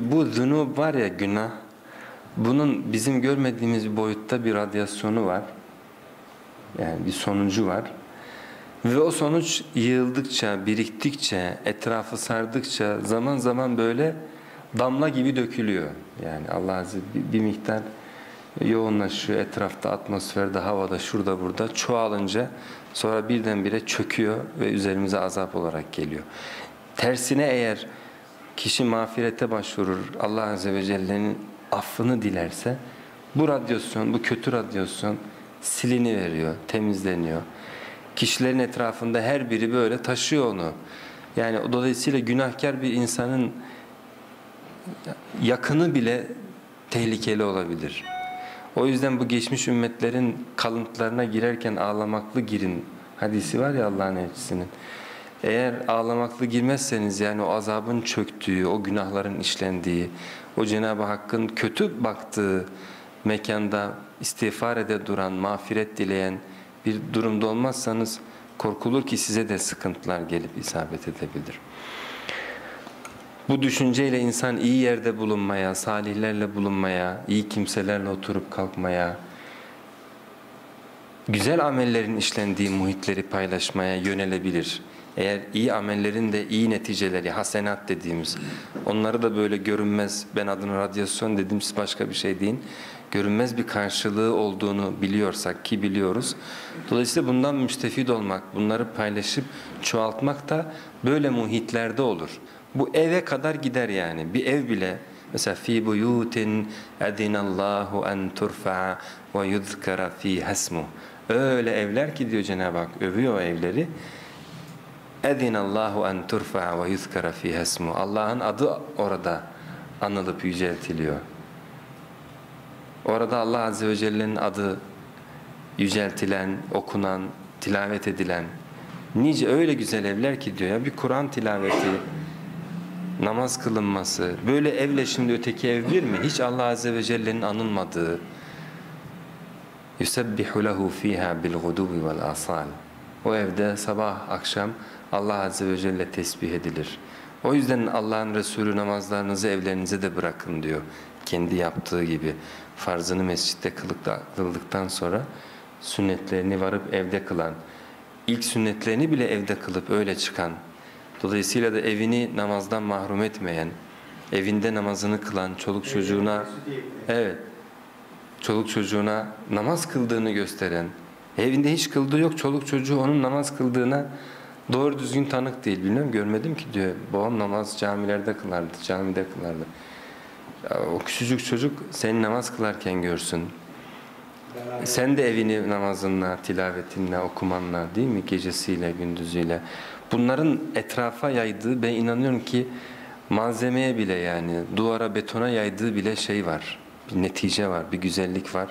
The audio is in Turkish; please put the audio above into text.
Bu zunub var ya günah, bunun bizim görmediğimiz boyutta bir radyasyonu var. Yani bir sonucu var. Ve o sonuç yığıldıkça, biriktikçe, etrafı sardıkça zaman zaman böyle damla gibi dökülüyor. Yani Allah Azze bir, bir miktar yoğunlaşıyor etrafta, atmosferde, havada, şurada, burada çoğalınca sonra birdenbire çöküyor ve üzerimize azap olarak geliyor. Tersine eğer kişi mağfirete başvurur, Allah Azze ve Celle'nin affını dilerse bu radyasyon, bu kötü radyasyon silini veriyor, temizleniyor. Kişilerin etrafında her biri böyle taşıyor onu. Yani dolayısıyla günahkar bir insanın yakını bile tehlikeli olabilir. O yüzden bu geçmiş ümmetlerin kalıntılarına girerken ağlamaklı girin hadisi var ya Allah'ın elçisinin. Eğer ağlamaklı girmezseniz yani o azabın çöktüğü, o günahların işlendiği, o Cenab-ı Hakk'ın kötü baktığı mekanda istiğfar ede duran, mağfiret dileyen bir durumda olmazsanız korkulur ki size de sıkıntılar gelip isabet edebilir. Bu düşünceyle insan iyi yerde bulunmaya, salihlerle bulunmaya, iyi kimselerle oturup kalkmaya, güzel amellerin işlendiği muhitleri paylaşmaya yönelebilir. Eğer iyi amellerin de iyi neticeleri, hasenat dediğimiz, onları da böyle görünmez, ben adını radyasyon dedim siz başka bir şey deyin, görünmez bir karşılığı olduğunu biliyorsak ki biliyoruz. Dolayısıyla bundan müstefid olmak, bunları paylaşıp çoğaltmak da böyle muhitlerde olur. Bu eve kadar gider yani. Bir ev bile mesela fi buyutin edinallahu en turfa'a ve yuzkara fi hasmu. Öyle evler ki diyor Cenab-ı Hak övüyor o evleri. Edinallahu en turfa'a ve yuzkara fi hasmu. Allah'ın adı orada anılıp yüceltiliyor. Orada Allah Azze ve Celle'nin adı yüceltilen, okunan, tilavet edilen nice öyle güzel evler ki diyor ya bir Kur'an tilaveti namaz kılınması, böyle evle şimdi öteki ev bir mi? Hiç Allah Azze ve Celle'nin anılmadığı يُسَبِّحُ لَهُ ف۪يهَا بِالْغُدُوِ وَالْاَصَالِ o evde sabah akşam Allah Azze ve Celle tesbih edilir. O yüzden Allah'ın Resulü namazlarınızı evlerinize de bırakın diyor. Kendi yaptığı gibi farzını mescitte kıldıktan sonra sünnetlerini varıp evde kılan, ilk sünnetlerini bile evde kılıp öyle çıkan Dolayısıyla da evini namazdan mahrum etmeyen, evinde namazını kılan, çoluk çocuğuna evet çoluk çocuğuna namaz kıldığını gösteren, evinde hiç kıldığı yok, çoluk çocuğu onun namaz kıldığına doğru düzgün tanık değil. Bilmiyorum görmedim ki diyor. Babam namaz camilerde kılardı, camide kılardı. Ya, o küçücük çocuk seni namaz kılarken görsün. Sen de evini namazınla, tilavetinle, okumanla değil mi? Gecesiyle, gündüzüyle. Bunların etrafa yaydığı ben inanıyorum ki malzemeye bile yani duvara betona yaydığı bile şey var. Bir netice var, bir güzellik var.